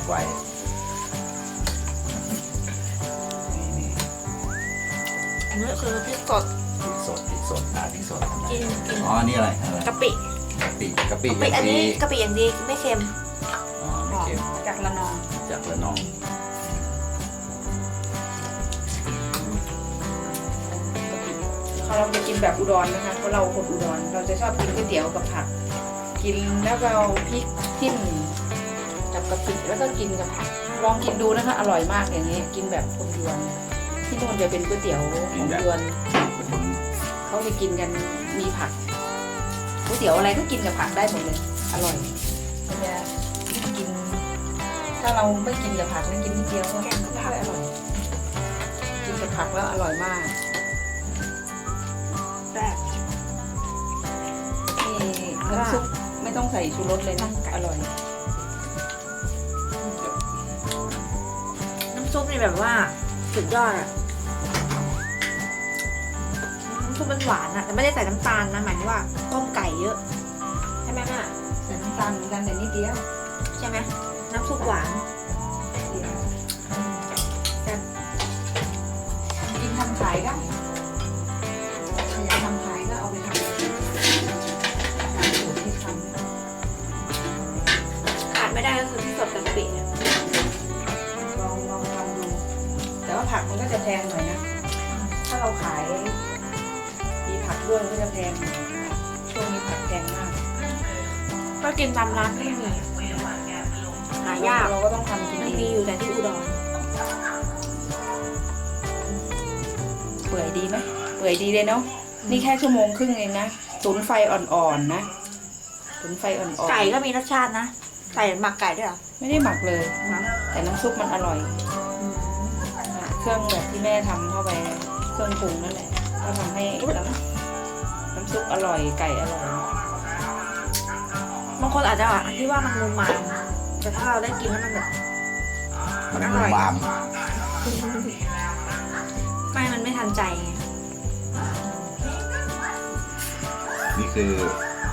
กไวนี่นี่อันนี้คือพริกสดพริกสดพริกสดอ่าพริกสดทำไมกินกินอ๋ออันนี่อะไรอะไรกะปิกะปิกะปิกะปิย่างอันดีนี้กะปิอย่างดีไม่เค็มอ๋อไม่เค็มมาจากละนองจากระนองเขาเราจะกินแบบอุดรนะคะเพราะเราคนอุดร เราจะชอบกินก๋วยเตี๋ยวกับผัก กินแล้วก็เอาพริกทิ่ม กับกะปิแล้วก็กินกับผักลองกินดูนะคะ อร่อยมากอย่างนี้ กินแบบคนยวนที่นู่นจะเป็นก๋วยเตี๋ยวของยวนเขาจะกินกันมีผักก๋วยเตี๋ยวอะไรก็กินกับผักได้หมดเลยอร่อยมันจะกิน ถ้าเราไม่กินกับผักนะกินนิดเดียวก็ไม่ค่อยอร่อยกินกับผักแล้วอร่อยมากแซ่บนี่น้ำซุปไม่ต้องใส่ชูรสเลยนะอร่อย ซุปนี่แบบว่าสุดยอดอะน้ำซุปมันหวานอะแต่ไม่ได้ใส่น้ำตาลนะหมายถึงว่าต้มไก่เยอะ ใช่ไหมแม่ใส่น้ำตาลเหมือนกันแต่นิดเดียวใช่ไหมน้ำซุปหวานแซ่บกินทำขายได้ ก็กินตามร้านก็ไม่มีหายากเราก็ต้องทำกินมันเอมีงอยู่แต่ที่อุดรเปื่อยดีไหมเปื่อยดีเลยเนาะนี่แค่ชั่วโมงครึ่งเองนะตุนไฟอ่อนๆนะตุนไฟอ่อนๆไก่ก็มีรสชาตินะใส่หมักไก่ด้วยเหรอไม่ได้หมักเลยแต่น้ำซุปมันอร่อยเครื่องแบบที่แม่ทำเข้าไปเครื่องปรุงนั่นแหละก็ทำให้น้ำน้ำซุปอร่อยไก่อร่อยบางคนอาจจะคิดว่ามันมุมมันแต่ถ้าเราได้กินแล้วมันแบบ มันอมุร่มอย บามไม่มันไม่ทันใจไงนี่คือ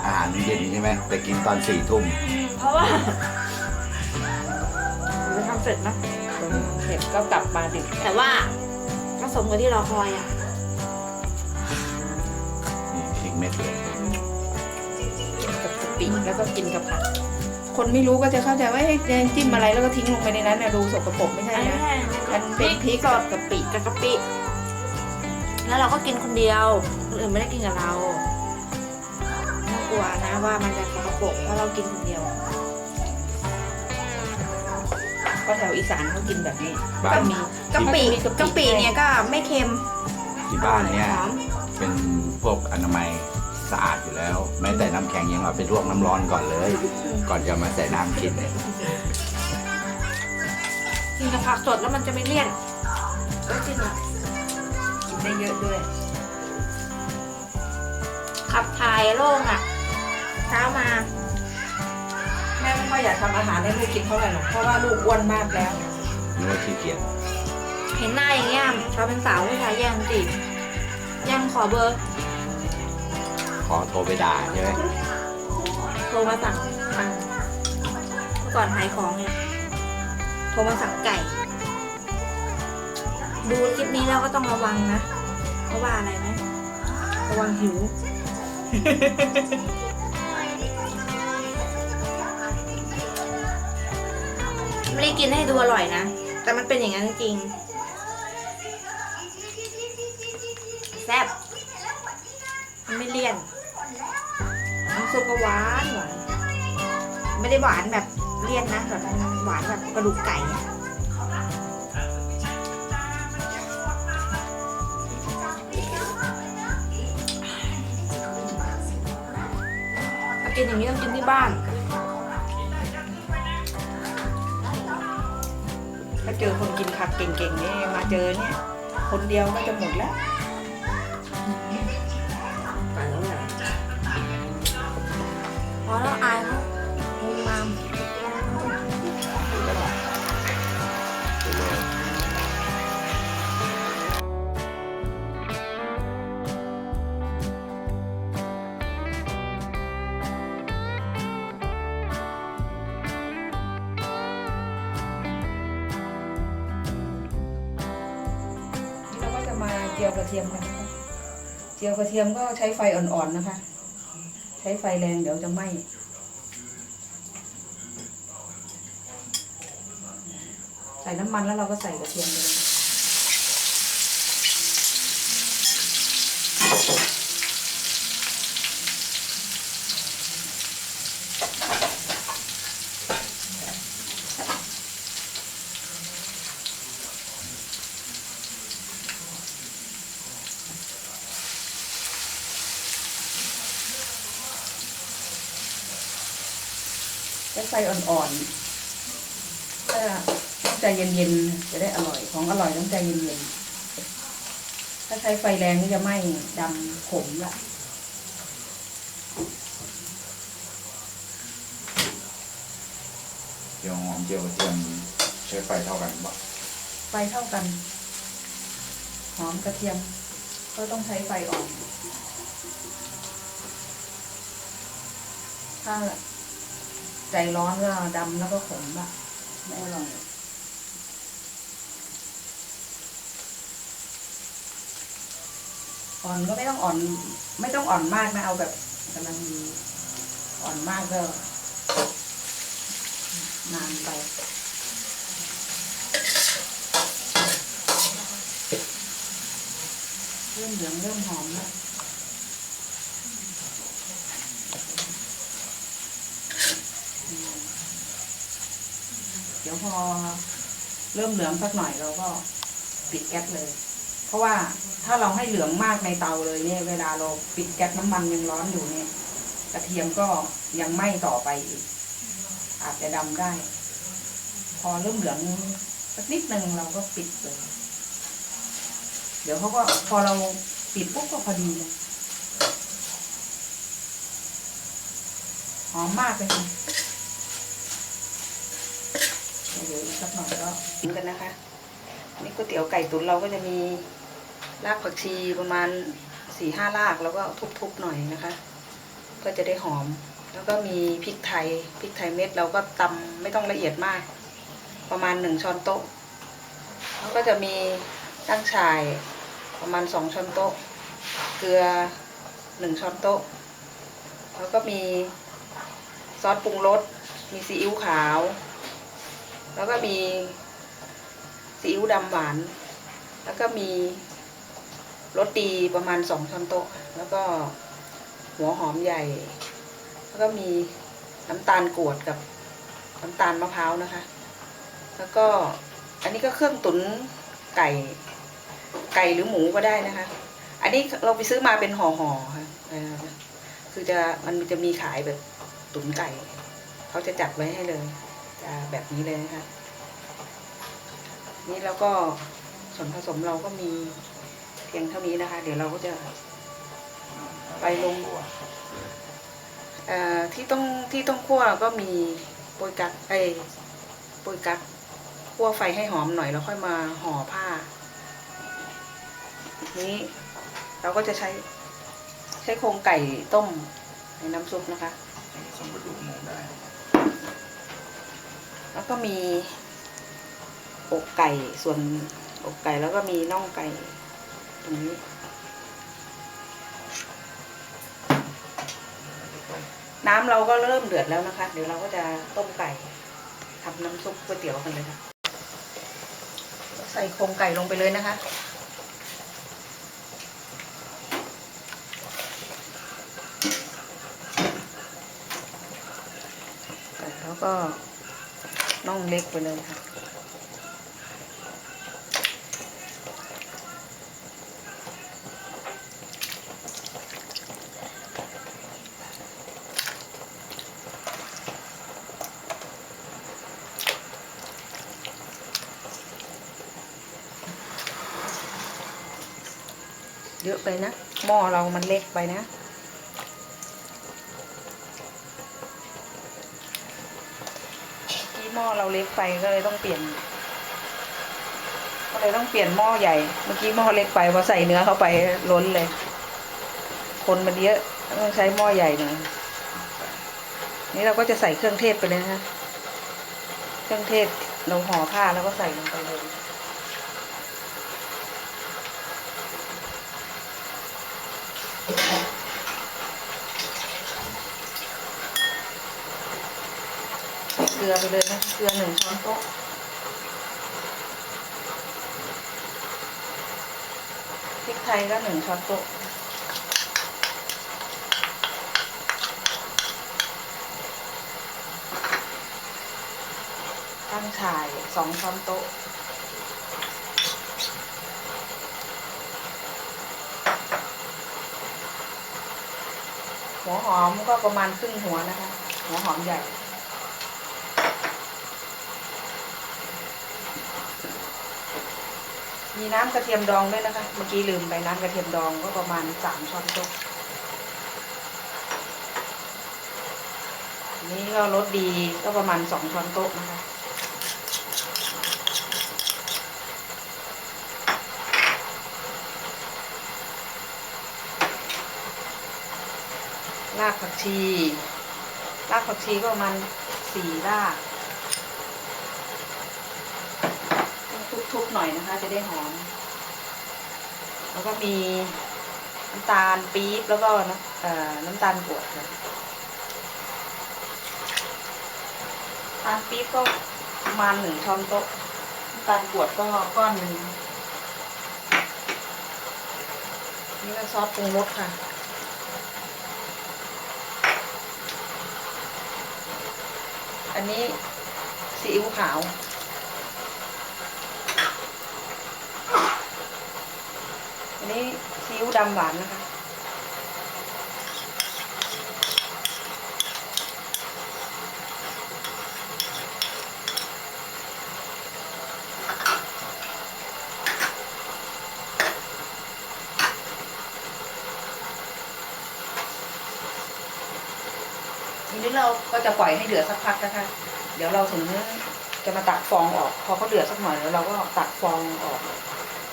อาหารเย็นใช่ไหมแต่กินตอนสี่ทุ่มเพราะว่าเราทำเสร็จนะ เสร็จก็กลับมาดึกแต่ว่าก็สมกับที่รอคอยอะ นี่พริกเม็ดเลยกินกับกะปิ แล้วก็กินกับผักคนไม่รู้ก็จะเข้าใจว่าเฮ้ยแกงจิ้มอะไรแล้วก็ทิ้งลงไปในนั้นนะดูสกปรกไม่ใช่นะมันเป็นพริกกับกะปิกับกะปิ แล้วเราก็กินคนเดียวคนอื่นไม่ได้กินกับเราไม่ต้องกลัวนะว่ามันจะสกปรกเพราะเรากินคนเดียวก็แถวอีสานเขากินแบบนี้บ้าก็นมีกะปิมีกะปิเนี่ยก็ไม่เค็มที่บ้านเนี่ย หอมเป็นพวกอนามัย สะอาดอยู่แล้ว แม้แต่น้ำแข็งยังเอาไปลวกน้ำร้อนก่อนเลย ก่อนจะมาใส่น้ำกินเนี่ยกินกับผักสดแล้วมันจะไม่เลี่ยนก็จริงอะกินได้เยอะด้วย ขับถ่ายโล่งอะ เช้ามา แม่ไม่ค่อยอยากทำอาหารให้ลูกกินเท่าไหร่หรอกเพราะว่าลูกอ้วนมากแล้ว นึกว่าขี้เกียจเห็นหน้าอย่างเงี้ยเราเป็นสาวผู้ชายแย่งจีบแย่งขอเบอร์ ขอโทรไปด่าใช่ไหมโทรมาสั่งสั่งเมื่อก่อนขายของเนี่ยโทรมาสั่งไก่ ดูคลิปนี้แล้วก็ต้องระวังนะ เพราะว่าอะไรไหมระวังหิว ไม่ได้กินให้ดูอร่อยนะ แต่มันเป็นอย่างนั้นจริง หวานแบบเลี่ยนนะแบบหวานแบบกระดูกไก่อะถ้ากินอย่างนี้ต้องกินที่บ้านถ้าเจอคนกินผักเก่งๆนี่มาเจอเนี่ย คนเดียวก็จะหมดแล้วพอแล้วอาย จียวกระเทียมกันนะคะเจียวกระเทียมก็ใช้ไฟอ่อนๆนะคะ ใช้ไฟแรงเดี๋ยวจะไหม้ใส่น้ำมันแล้วเราก็ใส่กระเทียมไปเลย ไฟอ่อนๆถ้าต้องใจเย็นๆจะได้อร่อยของอร่อยต้องใจเย็นๆถ้าใช้ไฟแรงนี่จะไหม้ดำขมละเจียวหอมเจียวกระเทียมใช้ไฟเท่ากันบ่ไฟเท่ากัน หอมกระเทียม ก็ต้องใช้ไฟอ่อนถ้า ใจร้อนก็ดำแล้วก็ขมละไม่อร่อยอ่อนก็ไม่ต้องอ่อน ไม่ต้องอ่อนมากนะเอาแบบกำลังดีอ่อนมากก็นานไปเริ่มเหลืองเริ่มหอมแล้วอืมเดี๋ยว พอเริ่มเหลืองสักหน่อยเราก็ปิดแก๊สเลย เพราะว่าถ้าเราให้เหลืองมากในเตาเลยเนี่ย เวลาเราปิดแก๊สน้ำมันยังร้อนอยู่เนี่ย กระเทียมก็ยังไหม้ต่อไปอีก อาจจะดำได้ พอเริ่มเหลืองสักนิดหนึ่งเราก็ปิดเลย เดี๋ยวเขาก็พอเราปิดปุ๊บก็พอดีเลยหอมมากเลยค่ะเดี๋ยวอีก สักหน่อยก็กินกันนะคะอันนี่ก๋วยเตี๋ยวไก่ตุ๋นเราก็จะมีรากผักชีประมาณสี่ห้ารากแล้วก็ทุบๆหน่อยนะคะ ก็จะได้หอม แล้วก็มีพริกไทยพริกไทยเม็ดเราก็ตำไม่ต้องละเอียดมาก ประมาณหนึ่งช้อนโต๊ะแล้วก็จะมีตั้งฉ่ายประมาณสองช้อนโต๊ะ เกลือหนึ่งช้อนโต๊ะ แล้วก็มีซอสปรุงรสมีซีอิ๊วขาว แล้วก็มีซีอิ๊วดำหวาน แล้วก็มีรสดีประมาณสองช้อนโต๊ะ แล้วก็หัวหอมใหญ่ แล้วก็มีน้ำตาลกวดกับน้ำตาลมะพร้าวนะคะ แล้วก็อันนี้ก็เครื่องตุ๋นไก่ไก่หรือหมูก็ได้นะคะ อันนี้เราไปซื้อมาเป็นห่อๆค่ะคือจะมันจะมีขายแบบตุ๋นไก่ เขาจะจัดไว้ให้เลย จะแบบนี้เลยนะคะ นี่แล้วก็ส่วนผสมเราก็มีเพียงเท่านี้นะคะ เดี๋ยวเราก็จะไปลงเอ่อที่ต้องที่ต้องคั่วก็มีโปรยกักไอยโปรยกักคั่วไฟให้หอมหน่อยแล้วค่อยมาห่อผ้า นี้เราก็จะใช้ใช้โครงไก่ต้มในน้ำซุปนะคะสมกระดูกหมูได้ แล้วก็มีอกไก่ส่วนอกไก่แล้วก็มีน่องไก่ตรงนี้น้ำเราก็เริ่มเดือดแล้วนะคะ เดี๋ยวเราก็จะต้มไก่ทำน้ำซุปก๋วยเตี๋ยวกันเลยค่ะ ใส่โครงไก่ลงไปเลยนะคะ แล้วก็ น่องเล็กไปเลยค่ะ เยอะไปนะ หม้อเรามันเล็กไปนะ เราเล็กไปก็เลยต้องเปลี่ยน ก็เลยต้องเปลี่ยนหม้อใหญ่ เมื่อกี้หม้อเล็กไปพอใส่เนื้อเข้าไปล้นเลย คนมันเยอะต้องใช้หม้อใหญ่หน่อยนี่เราก็จะใส่เครื่องเทศไปเลยนะคะ เครื่องเทศเราห่อผ้าแล้วก็ใส่ลงไปเลย ลือไปเลยนะเกลือหนึ่งช้อนโต๊ะพริกไทยก็หนึ่งช้อนโต๊ะตั้งฉ่ายสองช้อนโต๊ะหัวหอมก็ประมาณครึ่งหัวนะคะ หัวหอมใหญ่ มีน้ำกระเทียมดองด้วยนะคะ เมื่อกี้ลืมไปน้ำกระเทียมดองก็ประมาณสามช้อนโต๊ะนนี้ก็รสดีก็ประมาณสองช้อนโต๊ะนะคะรากผักชีรากผักชีก็ประมาณสี่รากต้อง ทุบๆหน่อยนะคะ จะได้หอม แล้วก็มีน้ำตาลปี๊บแล้วก็น้ำน้ำตาลกวดค่ะน้ำตาลปี๊บก็ประมาณหนึ่งช้อนโต๊ะน้ำตาลกวดก็ก้อนหนึ่งนี่ก็ซอสปรุงรสค่ะอันนี้ซีอิ๊วขาว อันนี้ซีอิ๊วดำหวานนะคะ ทีนี้เราก็จะปล่อยให้เดือดสักพักนะคะ เดี๋ยวเราถึงจะมาตักฟองออก พอเขาเดือดสักหน่อยแล้วเราก็ตักฟองออก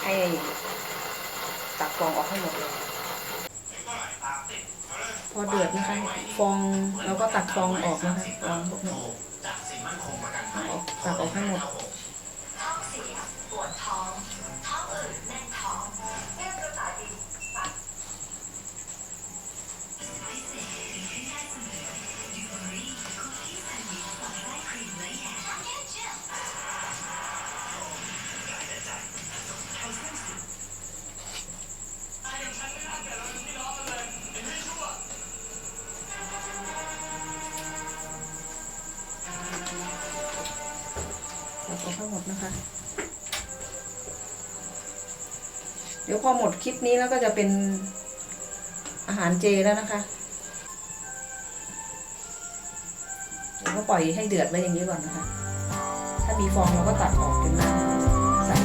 ให้ ตักฟองออกให้หมดเลยพอเดือดนะคะ ฟองเราก็ตักฟองออกนะคะฟองพวกนี้เอาออกตักออกให้หมด ดี๋ยวพอหมดคลิปนี้แล้วก็จะเป็นอาหารเจแล้วนะคะเดี๋ยวก็ปล่อยให้เดือดไว้อย่างนี้ก่อนนะคะ ถ้ามีฟองเราก็ตัดออกจนน้าใส่